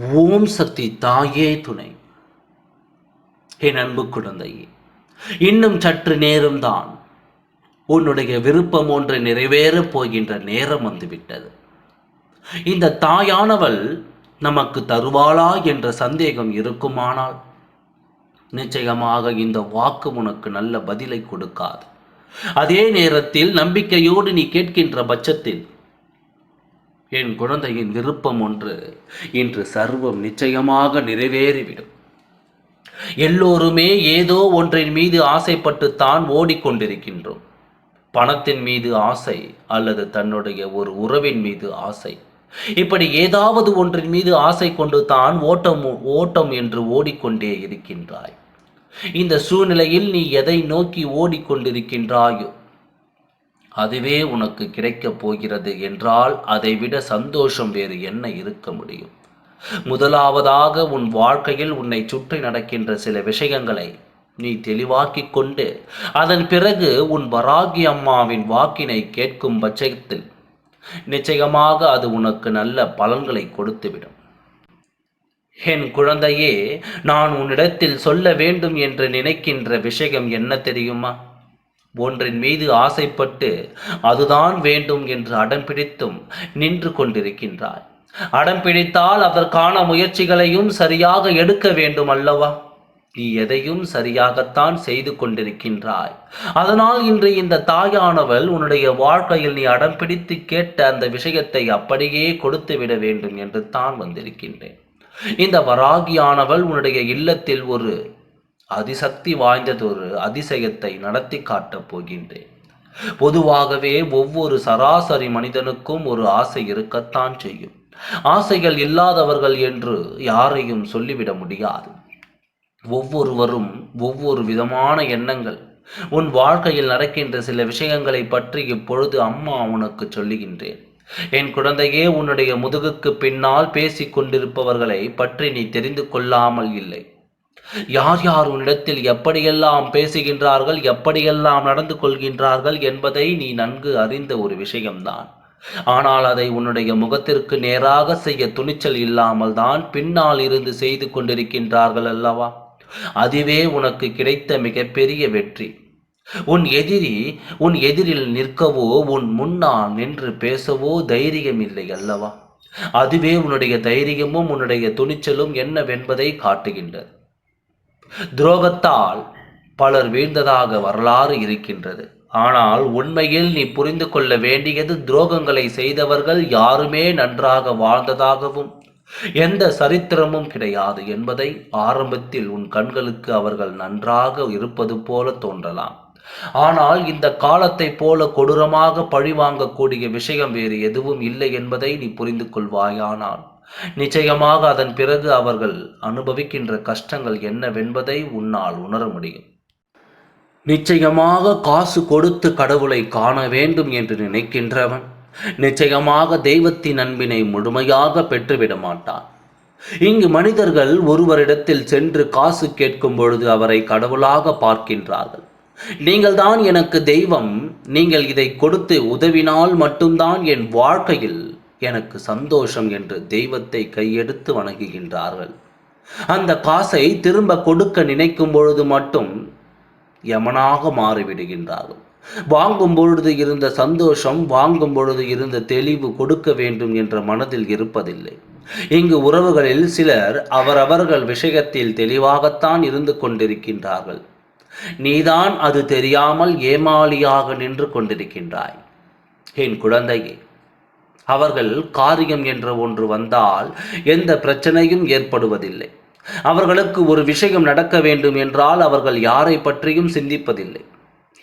ஓம் சக்தி தாயே துணை. என் அன்பு குழந்தையே இன்னும் சற்று நேரம்தான். உன்னுடைய விருப்பம் ஒன்று நிறைவேறப் போகின்ற நேரம் வந்துவிட்டது. இந்த தாயானவள் நமக்கு தருவாளா என்ற சந்தேகம் இருக்குமானால் நிச்சயமாக இந்த வாக்கு உனக்கு நல்ல பதிலை கொடுக்காது. அதே நேரத்தில் நம்பிக்கையோடு நீ கேட்கின்ற பட்சத்தில் என் குழந்தையின் விருப்பம் ஒன்று இன்று சர்வம் நிச்சயமாக நிறைவேறிவிடும். எல்லோருமே ஏதோ ஒன்றின் மீது ஆசைப்பட்டு தான் ஓடிக்கொண்டிருக்கின்றோம். பணத்தின் மீது ஆசை அல்லது தன்னுடைய ஒரு உறவின் மீது ஆசை. இப்படி ஏதாவது ஒன்றின் மீது ஆசை கொண்டு தான் ஓட்டம் ஓட்டம் என்று ஓடிக்கொண்டே இருக்கின்றாய். இந்த சூழ்நிலையில் நீ எதை நோக்கி ஓடிக்கொண்டிருக்கின்றாயோ அதுவே உனக்கு கிடைக்கப் போகிறது என்றால் அதைவிட சந்தோஷம் வேறு என்ன இருக்க முடியும்? முதலாவதாக உன் வாழ்க்கையில் உன்னை சுற்றி நடக்கின்ற சில விஷயங்களை நீ தெளிவாக்கிக் கொண்டு அதன் பிறகு உன் வராகி அம்மாவின் வாக்கினை கேட்கும் பட்சத்தில் நிச்சயமாக அது உனக்கு நல்ல பலன்களை கொடுத்துவிடும். என் குழந்தையே நான் உன்னிடத்தில் சொல்ல வேண்டும் என்று நினைக்கின்ற விஷயம் என்ன தெரியுமா? ஒன்றின் மீது ஆசைப்பட்டு அதுதான் வேண்டும் என்று அடம் பிடித்தும் நின்று கொண்டிருக்கின்றாய். அடம் பிடித்தால் அதற்கான முயற்சிகளையும் சரியாக எடுக்க வேண்டும் அல்லவா? நீ எதையும் சரியாகத்தான் செய்து கொண்டிருக்கின்றாய். அதனால் இன்று இந்த தாயானவள் உன்னுடைய வாழ்க்கையில் நீ அடம் பிடித்து கேட்ட அந்த விஷயத்தை அப்படியே கொடுத்து விட வேண்டும் என்று தான் வந்திருக்கின்றேன். இந்த வராகியானவள் உன்னுடைய இல்லத்தில் ஒரு அதிசக்தி வாய்ந்ததொரு அதிசயத்தை நடத்தி காட்டப் போகின்றேன். பொதுவாகவே ஒவ்வொரு சராசரி மனிதனுக்கும் ஒரு ஆசை இருக்கத்தான் செய்யும். ஆசைகள் இல்லாதவர்கள் என்று யாரையும் சொல்லிவிட முடியாது. ஒவ்வொருவரும் ஒவ்வொரு விதமான எண்ணங்கள். உன் வாழ்க்கையில் நடக்கின்ற சில விஷயங்களை பற்றி இப்பொழுது அம்மா உனக்கு சொல்லுகின்றேன். என் குழந்தையே உன்னுடைய முதுகுக்கு பின்னால் பேசிக் கொண்டிருப்பவர்களை பற்றி நீ தெரிந்து கொள்ளாமல் இல்லை. யார் யார் உன்னிடத்தில் எப்படியெல்லாம் பேசுகின்றார்கள் எப்படியெல்லாம் நடந்து கொள்கின்றார்கள் என்பதை நீ நன்கு அறிந்த ஒரு விஷயம்தான். ஆனால் அதை உன்னுடைய முகத்திற்கு நேராக செய்ய துணிச்சல் இல்லாமல் தான் பின்னால் இருந்து செய்து கொண்டிருக்கின்றார்கள் அல்லவா? அதுவே உனக்கு கிடைத்த மிகப்பெரிய வெற்றி. உன் எதிரி உன் எதிரில் நிற்கவோ உன் முன்னால் நின்று பேசவோ தைரியம் இல்லை அல்லவா? அதுவே உன்னுடைய தைரியமும் உன்னுடைய துணிச்சலும் என்னவென்பதை காட்டுகின்றது. துரோகத்தால் பலர் வீழ்ந்ததாக வரலாறு இருக்கின்றது. ஆனால் உண்மையில் நீ புரிந்து கொள்ள வேண்டியது துரோகங்களை செய்தவர்கள் யாருமே நன்றாக வாழ்ந்ததாகவும் எந்த சரித்திரமும் கிடையாது என்பதை ஆரம்பத்தில் உன் கண்களுக்கு அவர்கள் நன்றாக இருப்பது போல தோன்றலாம். ஆனால் இந்த காலத்தை போல கொடூரமாக பழிவாங்கக்கூடிய விஷயம் வேறு எதுவும் இல்லை என்பதை நீ புரிந்து கொள்வாயானால். நிச்சயமாக அதன் பிறகு அவர்கள் அனுபவிக்கின்ற கஷ்டங்கள் என்னவென்பதை உன்னால் உணர முடியும். நிச்சயமாக காசு கொடுத்து கடவுளை காண வேண்டும் என்று நினைக்கின்றவன் நிச்சயமாக தெய்வத்தின் அன்பினை முழுமையாக பெற்றுவிட மாட்டான். இங்கு மனிதர்கள் ஒருவரிடத்தில் சென்று காசு கேட்கும் பொழுது அவரை கடவுளாக பார்க்கின்றார்கள். நீங்கள்தான் எனக்கு தெய்வம். நீங்கள் இதை கொடுத்து உதவினால் மட்டும்தான் என் வாழ்க்கையில் எனக்கு சந்தோஷம் என்று தெய்வத்தை கையெடுத்து வணங்குகின்றார்கள். அந்த காசை திரும்ப கொடுக்க நினைக்கும் பொழுது மட்டும் யமனாக மாறிவிடுகின்றார்கள். வாங்கும் பொழுது இருந்த சந்தோஷம் வாங்கும் பொழுது இருந்த தெளிவு கொடுக்க வேண்டும் என்ற மனதில் இருப்பதில்லை. இங்கு உறவுகளில் சிலர் அவரவர்கள் விஷயத்தில் தெளிவாகத்தான் இருந்து கொண்டிருக்கின்றார்கள். நீதான் அது தெரியாமல் ஏமாளியாக நின்று கொண்டிருக்கின்றாய். என் குழந்தையே அவர்கள் காரியம் என்ற ஒன்று வந்தால் எந்த பிரச்சனையும் ஏற்படுவதில்லை. அவர்களுக்கு ஒரு விஷயம் நடக்க வேண்டும் என்றால் அவர்கள் யாரை பற்றியும் சிந்திப்பதில்லை.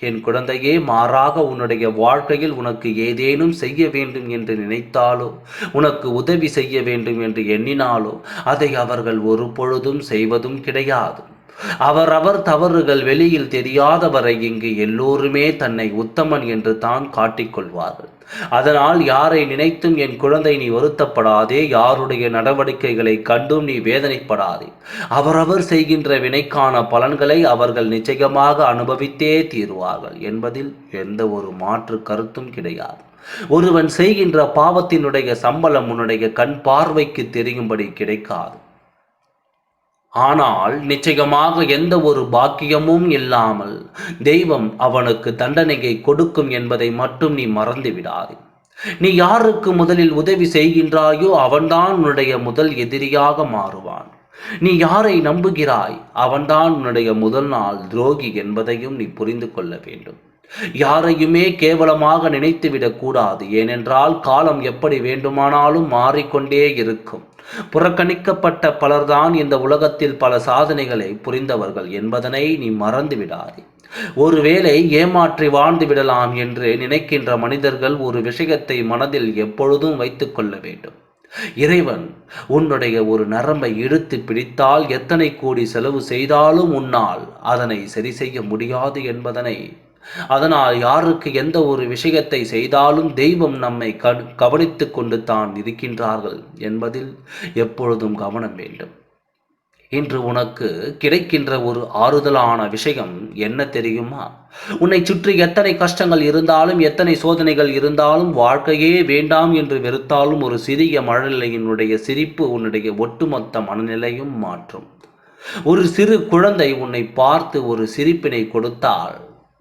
என் குழந்தையே மாறாக உன்னுடைய வாழ்க்கையில் உனக்கு ஏதேனும் செய்ய வேண்டும் என்று நினைத்தாலோ உனக்கு உதவி செய்ய வேண்டும் என்று எண்ணினாலோ அதை அவர்கள் ஒரு பொழுதும் செய்வதும் கிடையாது. அவரவர் தவறுகள் வெளியில் தெரியாதவரை இங்கு எல்லோருமே தன்னை உத்தமன் என்று தான் காட்டிக்கொள்வார்கள் அதனால் யாரை நினைத்தும் என் குழந்தை நீ வருத்தப்படாதே யாருடைய நடவடிக்கைகளை கண்டும் நீ வேதனைப்படாதே. அவரவர் செய்கின்ற வினைக்கான பலன்களை அவர்கள் நிச்சயமாக அனுபவித்தே தீருவார்கள் என்பதில் எந்த ஒரு மாற்று கருத்தும் கிடையாது. ஒருவன் செய்கின்ற பாவத்தினுடைய சம்பளம் உன்னுடைய கண் பார்வைக்கு தெரியும்படி கிடைக்காது. ஆனால் நிச்சயமாக எந்த ஒரு பாக்கியமும் இல்லாமல் தெய்வம் அவனுக்கு தண்டனையை கொடுக்கும் என்பதை மட்டும் நீ மறந்து விடாதே நீ யாருக்கு முதலில் உதவி செய்கின்றாயோ அவன்தான் உன்னுடைய முதல் எதிரியாக மாறுவான். நீ யாரை நம்புகிறாய்? அவன்தான் உன்னுடைய முதல் நாள் துரோகி என்பதையும் நீ புரிந்து கொள்ள வேண்டும். யாரையுமே கேவலமாக நினைத்துவிடக் கூடாது. ஏனென்றால் காலம் எப்படி வேண்டுமானாலும் மாறிக்கொண்டே இருக்கும். புறக்கணிக்கப்பட்ட பலர்தான் இந்த உலகத்தில் பல சாதனைகளை புரிந்தவர்கள் என்பதனை நீ மறந்து விடாதே ஒருவேளை ஏமாற்றி வாழ்ந்து விடலாம் என்று நினைக்கின்ற மனிதர்கள் ஒரு விஷயத்தை மனதில் எப்பொழுதும் வைத்துக்கொள்ள வேண்டும். இறைவன் உன்னுடைய ஒரு நரம்பை இழுத்து பிடித்தால் எத்தனை கோடி செலவு செய்தாலும் உன்னால் அதனை சரி செய்ய முடியாது என்பதனை அதனால் யாருக்கு எந்த ஒரு விஷயத்தை செய்தாலும் தெய்வம் நம்மை கவனித்து கொண்டு தான் இருக்கின்றார்கள் என்பதில் எப்பொழுதும் கவனம் வேண்டும். இன்று உனக்கு கிடைக்கின்ற ஒரு ஆறுதலான விஷயம் என்ன தெரியுமா? உன்னை சுற்றி எத்தனை கஷ்டங்கள் இருந்தாலும் எத்தனை சோதனைகள் இருந்தாலும் வாழ்க்கையே வேண்டாம் என்று வெறுத்தாலும் ஒரு சிறிய மனநிலையினுடைய சிரிப்பு உன்னுடைய ஒட்டுமொத்த மனநிலையும் மாற்றும். ஒரு சிறு குழந்தை உன்னை பார்த்து ஒரு சிரிப்பினை கொடுத்தால்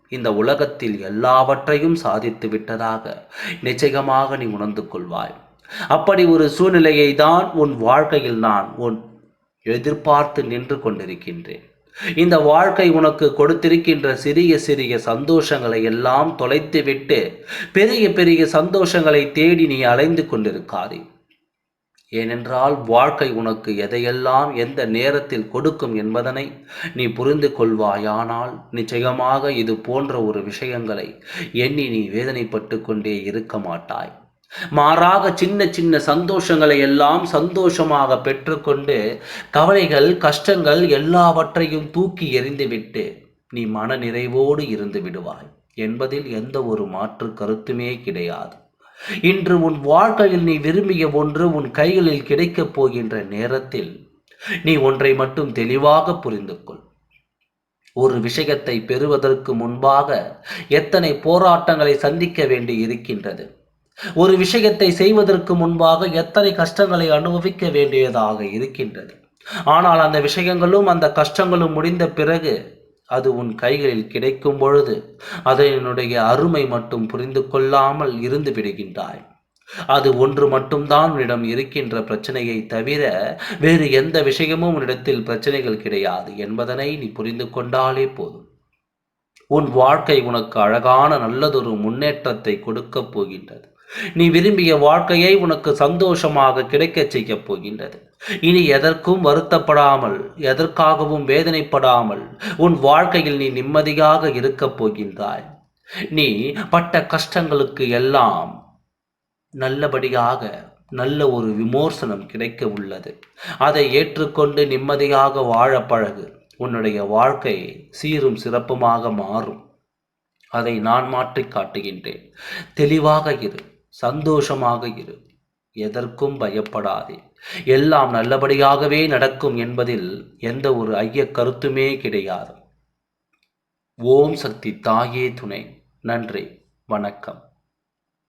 இந்த உலகத்தில் எல்லாவற்றையும் சாதித்து விட்டதாக நிச்சயமாக நீ உணர்ந்து கொள்வாய். அப்படி ஒரு சூழ்நிலையை தான் உன் வாழ்க்கையில் நான் உன் எதிர்பார்த்து நின்று கொண்டிருக்கின்றேன். இந்த வாழ்க்கை உனக்கு கொடுத்திருக்கின்ற சிறிய சிறிய சந்தோஷங்களை எல்லாம் தொலைத்துவிட்டு பெரிய பெரிய சந்தோஷங்களை தேடி நீ அலைந்து கொண்டிருக்காதே. ஏனென்றால் வாழ்க்கை உனக்கு எதையெல்லாம் எந்த நேரத்தில் கொடுக்கும் என்பதனை நீ புரிந்து கொள்வாயானால் நிச்சயமாக இது போன்ற ஒரு விஷயங்களை எண்ணி நீ வேதனைப்பட்டு கொண்டே இருக்க மாட்டாய். மாறாக சின்ன சின்ன சந்தோஷங்களை எல்லாம் சந்தோஷமாக பெற்றுக்கொண்டு கவலைகள் கஷ்டங்கள் எல்லாவற்றையும் தூக்கி எறிந்துவிட்டு நீ மன நிறைவோடு இருந்து விடுவாய். என்பதில் எந்த ஒரு மாற்று கருத்துமே கிடையாது. இன்று உன் வாழ்க்கையில் நீ விரும்பிய ஒன்று உன் கைகளில் கிடைக்கப் போகின்ற நேரத்தில் நீ ஒன்றை மட்டும் தெளிவாக புரிந்து கொள் ஒரு விஷயத்தை பெறுவதற்கு முன்பாக எத்தனை போராட்டங்களை சந்திக்க வேண்டி இருக்கின்றது? ஒரு விஷயத்தை செய்வதற்கு முன்பாக எத்தனை கஷ்டங்களை அனுபவிக்க வேண்டியதாக இருக்கின்றது? ஆனால் அந்த விஷயங்களும் அந்த கஷ்டங்களும் முடிந்த பிறகு அது உன் கைகளில் கிடைக்கும் பொழுது அதனுடைய அருமை மட்டும் புரிந்து கொள்ளாமல் இருந்து விடுகின்றாய். அது ஒன்று மட்டும்தான் உன்னிடம் இருக்கின்ற பிரச்சனையை தவிர வேறு எந்த விஷயமும் உன்னிடத்தில் பிரச்சனைகள் கிடையாது என்பதனை நீ புரிந்து கொண்டாலே போதும். உன் வாழ்க்கை உனக்கு அழகான நல்லதொரு முன்னேற்றத்தை கொடுக்கப் போகின்றது. நீ விரும்பிய வாழ்க்கையை உனக்கு சந்தோஷமாக கிடைக்கச் செய்யப் போகின்றது. இனி எதற்கும் வருத்தப்படாமல் எதற்காகவும் வேதனைப்படாமல் உன் வாழ்க்கையில் நீ நிம்மதியாக இருக்கப் போகின்றாய். நீ பட்ட கஷ்டங்களுக்கு எல்லாம் நல்லபடியாக நல்ல ஒரு விமோசனம் கிடைக்க உள்ளது. அதை ஏற்றுக்கொண்டு நிம்மதியாக வாழ பழகு. உன்னுடைய வாழ்க்கை சீரும் சிறப்புமாக மாறும். அதை நான் மாற்றி காட்டுகின்றேன். தெளிவாக இரு. சந்தோஷமாக இரு. எதற்கும் பயப்படாதே. எல்லாம் நல்லபடியாகவே நடக்கும் என்பதில் எந்த ஒரு ஐய கருத்துமே கிடையாது. ஓம் சக்தி தாயே துணை. நன்றி. வணக்கம்.